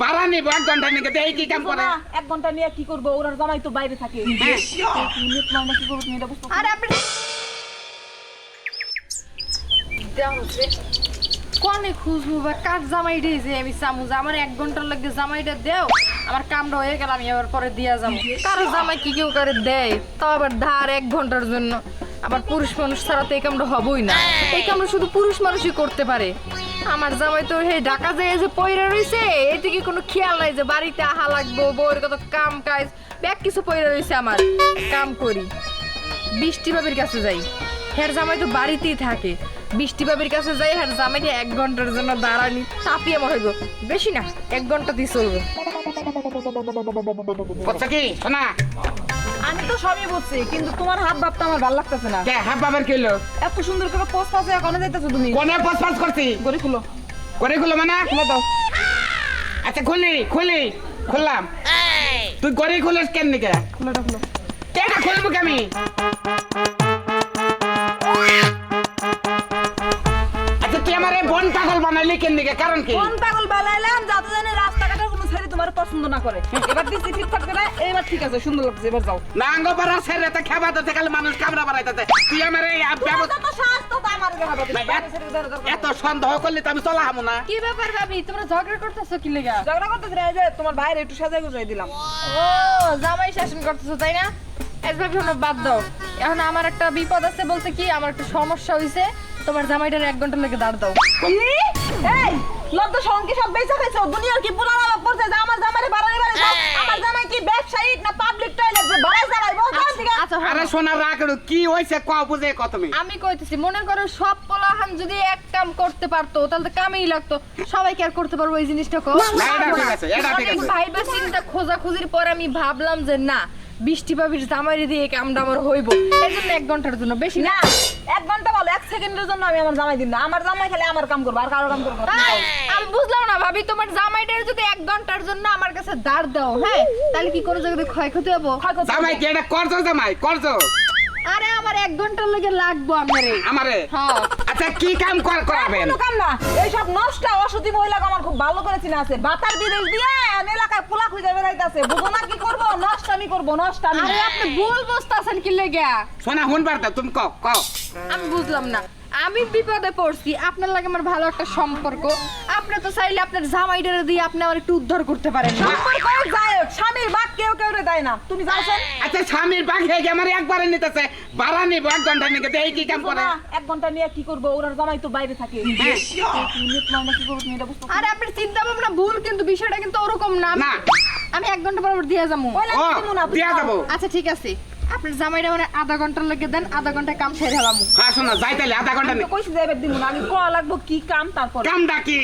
ভাড়া নিব এক ঘণ্টা নিকে এই কি কাম করে? এক ঘণ্টা নিয়ে কি করব? ওরা জামাই তো বাইরে থাকে। হ্যাঁ। তুমি তোমার না কি করব তুমি এটা বুঝতে আরে আপনি কনে খুঁজবো বা কার জামাইটা যে আমি চামু যে? আমার এক ঘণ্টার লাগে জামাইটা দেও। আমার কামটা হয়ে গেল আমি আবার পরে দিয়া যাব। কারও জামাই কি কেউ করে দেয়? তাও আবার ধার এক ঘণ্টার জন্য। আবার পুরুষ মানুষ ছাড়া তো এই কামটা হবই না। এই কামটা শুধু পুরুষ মানুষই করতে পারে। আমার জামাই তো সেই ঢাকা যায় যে পয়রা রইছে কি কোনো খেয়াল নাই যে বাড়িতে আহা লাগবো, বউয়ের কত কাম কাজ? ব্যাগ কিছু পয়রা রইছে আমার। কাম করি, বৃষ্টি বাবির কাছে যাই। হ্যার জামাই তো বাড়িতেই থাকে। বৃষ্টি বাবির কাছে যাই হ্যার জামাইকে এক ঘণ্টার জন্য দাঁড়ানি। তাপিয়ে আমার হইব বেশি না, এক ঘণ্টা দিয়ে চলবে কি? শোনা? আমি তো সবই বুঝছি কিন্তু তোমার হাত ভাবটা আমার ভালো লাগতেছে না। কে হাফ বাবার কি হলো এত সুন্দর করে পোস্ট আছে এখনও যাইতেছো তুমি? কোনে পাস পাস করছি? গড়ি খুলো। করে খুলো মানে? খুলে দাও। আচ্ছা খুলি খুলি খুললাম। তুই গড়ি খুলিস কেন নিকে খুলে দাও খুলো। কেন খুলবো কি আমি? আচ্ছা তুই আমার বন পাগল বানাইলি কেন নিকে কারণ কি? কোন পাগল বানাইলাম যাতে জানি তোমার পছন্দ না করে। এবার দিচ্ছি ফিটফাট করে এবার ঠিক আছে সুন্দর লাগছে এবার যাও। নাঙ্গ পারা ছেড়ে তো খাবার দিতে গেলে মানুষ কামড়া বাড়াইতেছে। তুই আমার এই আমার। না, এত সন্দেহ করলে তো আমি চলা হামু না। কি ব্যাপার ভাবি? তোমরা ঝগড়া করতেছো কি লেগা? ঝগড়া করতেছি না, এই যে তোমার বাইরে একটু সাজাই গুজাই দিলাম। ও জামাই শাসন করতেছো তাই না? এক ভাবি হলো বাদ দাও। এখন আমার একটা বিপদ আছে বলতে কি আমার একটা সমস্যা হইছে। তোমার জামাইটার এক ঘণ্টা লেগে দাঁড় দাও? এই! লজ্জা সঙ্গে সব বেচা খাইছো? দুনিয়ার কি পুরা লাভ পড়ছে? যে আমার জামাই বাড়ানি বাড়ি আমার জামাই কি ব্যবসায়িক না পাবলিক টয়লেট যে বাড়াই জান থেকে আচ্ছা হলো। আরে সোনার রাখড়ু কি হইছে? ক বুঝে ক তুমি। আমি কইতেছি মনে করো সব পোলাহান যদি এক কাম করতে পারতো তাহলে তো কামেই লাগতো। সবাই কি আর করতে পারব এই জিনিসটা কো না, এটা ঠিক আছে, এটা ঠিক আছে। ভাইবা চিন্তা খোঁজাখুঁজির পর আমি ভাবলাম যে না বৃষ্টি পাবির জামাইরে দিয়ে এই কামটা আমার হইব? এই জন্য এক ঘণ্টার জন্য বেশি না। এক ঘণ্টা বলো এক সেকেন্ডের জন্য আমি আমার জামাই দিন না। আমার জামাই খালি আমার কাম করব আর কারও কাম করব না। আমি বুঝলাম না ভাবি তোমার জামাইটার যদি এক ঘণ্টার জন্য আমার কাছে দাঁড় দাও হ্যাঁ? তাহলে কি কোনো জায়গায় ক্ষয়ক্ষতি হব? হয়তো জামাই কি এটা করছ জামাই? করছ? আরে আমার এক ঘণ্টার লেগে লাগবো আমারে। আমারে? হ্যাঁ। আচ্ছা কি কাম কর করাবেন? কোনো কাম না। এইসব নষ্ট অসতী মহিলাকে আমার খুব ভালো করে চিনা আছে। বাতার বিদেশ দিয়ে এলাকায় পোলা খুঁজে বেড়াইতেছে। বুঝো না করব আমি করব নষ্ট আমি। আরে আপনি ভুল বুঝতেছেন কি লেগে সোনা হুন পারতা তুমি কও কও। আমি বুঝলাম না। আমি বিপদে পড়ছি আপনার লাগে আমার ভালো একটা সম্পর্ক। আপনি তো চাইলে আপনার জামাইটারে দিয়ে আপনি আমার একটু উদ্ধার করতে পারেন। সম্পর্ক যায় স্বামীর বাক কেউ কেউ রে দেয় না। তুমি যাওছেন আচ্ছা স্বামীর বাঘ হয়ে গিয়ে আমার একবারে নিতেছে। ভাড়া নিব এক ঘণ্টা নিকে এই কি কাম করে? এক ঘণ্টা নিয়ে কি করব? ওনার জামাই তো বাইরে থাকে। হ্যাঁ। তুমি তোমার না কি করব তুমি এটা আরে আপনার চিন্তা ভাবনা ভুল কিন্তু বিষয়টা কিন্তু ওরকম না। না। আমি এক ঘণ্টা পর দিয়ে যাব দিয়া যাব। আচ্ছা ঠিক আছে। আপনার জামাইটা মানে আধা ঘণ্টার লেগে দেন আধা ঘণ্টা কাম সেরে হলাম হ্যাঁ শোনা যাই তাহলে আধা ঘণ্টা আমি নি তো কইছি যে দিমু না, কয়া লাগবো কি কাম তারপর। কামটা কি?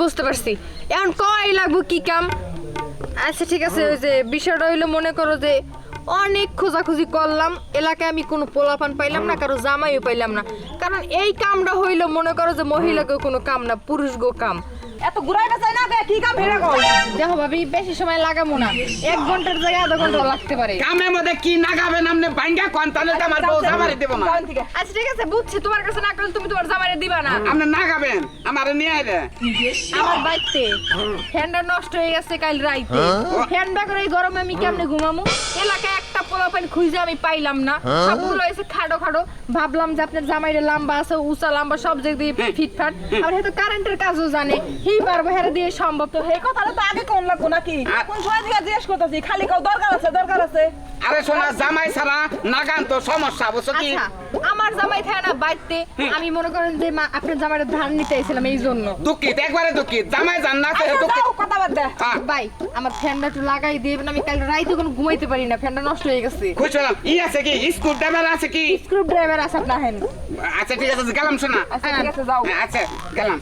বুঝতে পারছি। এখন কয় লাগবো কি কাম? আচ্ছা ঠিক আছে ওই যে বিষয়টা হইল মনে করো যে অনেক খোঁজাখুঁজি করলাম এলাকায় আমি কোনো পোলাপান পাইলাম না কারও জামাইও পাইলাম না। কারণ এই কামটা হইল মনে করো যে মহিলাকে কোনো কাম না পুরুষগো কাম। এত ঘুরাইতে চাই না কি কাম হেরে কও দেখো ভাবি বেশি সময় লাগাবো না। এক ঘণ্টার জায়গায় আধা ঘণ্টা লাগতে পারে। কামের মধ্যে কি নাগাবেন আপনি বাইঙ্গা কোন তাহলে আমার বউ জামারে দেব না। আচ্ছা ঠিক আছে বুঝছি। তোমার কাছে না করলে তুমি তোমার জামাইরে দিবা না। আপনি নাগাবেন আমারে নিয়ে আইরে আমার বাইতে ফ্যানটা নষ্ট হয়ে গেছে কাল রাইতে। ফ্যান ব্যাগ এই গরমে আমি কেমনে ঘুমামু? এলাকায় পোলাপান খুঁজে আমি পাইলাম না। সবগুলো এসে খাড়ো খাড়ো ভাবলাম যে আপনার জামাইরে লম্বা আছে উঁচা লম্বা সব জায়গা দিয়ে ফিটফাট আর হয়তো কারেন্টের কাজও জানে। হি পারব হেরে দিয়ে সম্ভব তো। এই কথাটা তো আগে কোন লাগবো নাকি? আর- কোন সময় থেকে জিজ্ঞেস করতেছি? খালি কাউ দরকার আছে দরকার আছে। আরে শোনা জামাই ছাড়া নাগান তো সমস্যা বুঝছ কি? আচ্ছা আমার জামাই থাকে না বাইতে। আমি মনে করেন যে মা আপনার জামাইয়ের ধান নিতে আইছিলাম এই জন্য। দুঃখিত একবারে দুঃখিত। জামাই জান না তো আচ্ছা, দুঃখিত। কথা বাদ দে। হ্যাঁ। ভাই আমার ফ্যানটা একটু লাগাই দিবেন আমি কাল রাইতে কোনো ঘুমাইতে পারি না। ফ্যানটা নষ্ট হয়ে গেছে। খুশ হলাম ই আছে কি? স্কুল ড্রাইভার আছে কি? স্ক্রু ড্রাইভার আছে না হেন। আচ্ছা ঠিক আছে গেলাম শোনা। আচ্ছা ঠিক আছে যাও। আচ্ছা গেলাম।